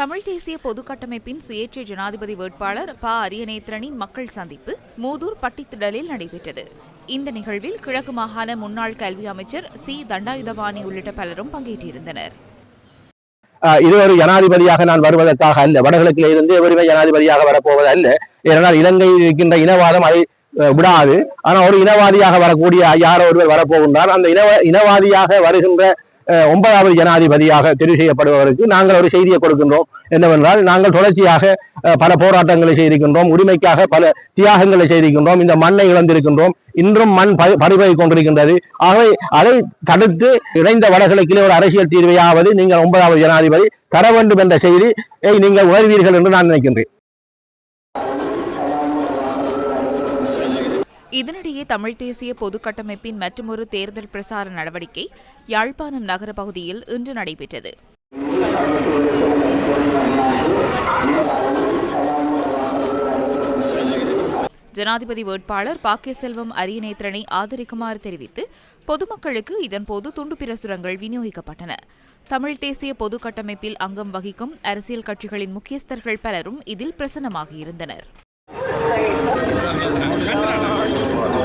தமிழ் தேசிய பொது கட்டமைப்பின் சுயேட்சை ஜனாதிபதி வேட்பாளர் ப. அரியநேத்திரனின் மக்கள் சந்திப்பு மூதூர் பட்டித்திடலில் நடைபெற்றது. இந்த நிகழ்வில் கிழக்கு மாகாண முன்னாள் கல்வி அமைச்சர் சி. தண்டாயுதபாணி உள்ளிட்ட பலரும் பங்கேற்றிருந்தனர். ஆஹ் இது ஒரு ஜனாதிபதியாக நான் வருவதற்காக அல்ல. வடகிழக்கில் இருந்து எவருமே ஜனாதிபதியாக வரப்போவது அல்ல. ஏனால் இலங்கையில் இருக்கின்ற இனவாதம் அதை விடாது. ஆனால் ஒரு இனவாதியாக வரக்கூடிய யாரோ ஒருவர் வரப்போகின்றார். அந்த இனவ இனவாதியாக வருகின்ற ஒன்பதாவது ஜனாதிபதியாக தெரிவு செய்யப்படுபவருக்கு நாங்கள் ஒரு செய்தியை கொடுக்கின்றோம். என்னவென்றால் நாங்கள் தொடர்ச்சியாக பல போராட்டங்களை செய்திருக்கின்றோம். உரிமைக்காக பல தியாகங்களை செய்திருக்கின்றோம். இந்த மண்ணை இழந்திருக்கின்றோம். இன்றும் மண் ப- பறிபோய் கொண்டிருக்கின்றது. ஆகவே அதை தடுத்து இணைந்த வடகிழக்கிலே ஒரு அரசியல் தீர்வையாவது நீங்கள் ஒன்பதாவது ஜனாதிபதி தர வேண்டும் என்ற செய்தி நீங்கள் உணர்வீர்கள் என்று நான் நினைக்கின்றேன். இதனிடையே தமிழ் தேசிய பொது கட்டமைப்பின் மற்றுமொரு தேர்தல் பிரசார நடவடிக்கை யாழ்ப்பாணம் நகர பகுதியில் இன்று நடைபெற்றது. ஜனாதிபதி வேட்பாளர் பாக்கிய செல்வம் அரியநேத்திரனை ஆதரிக்குமாறு தெரிவித்து பொதுமக்களுக்கு இதன்போது துண்டு பிரசுரங்கள் விநியோகிக்கப்பட்டன. தமிழ் தேசிய பொது கட்டமைப்பில் அங்கம் வகிக்கும் அரசியல் கட்சிகளின் முக்கியஸ்தர்கள் பலரும் இதில் Alejandra.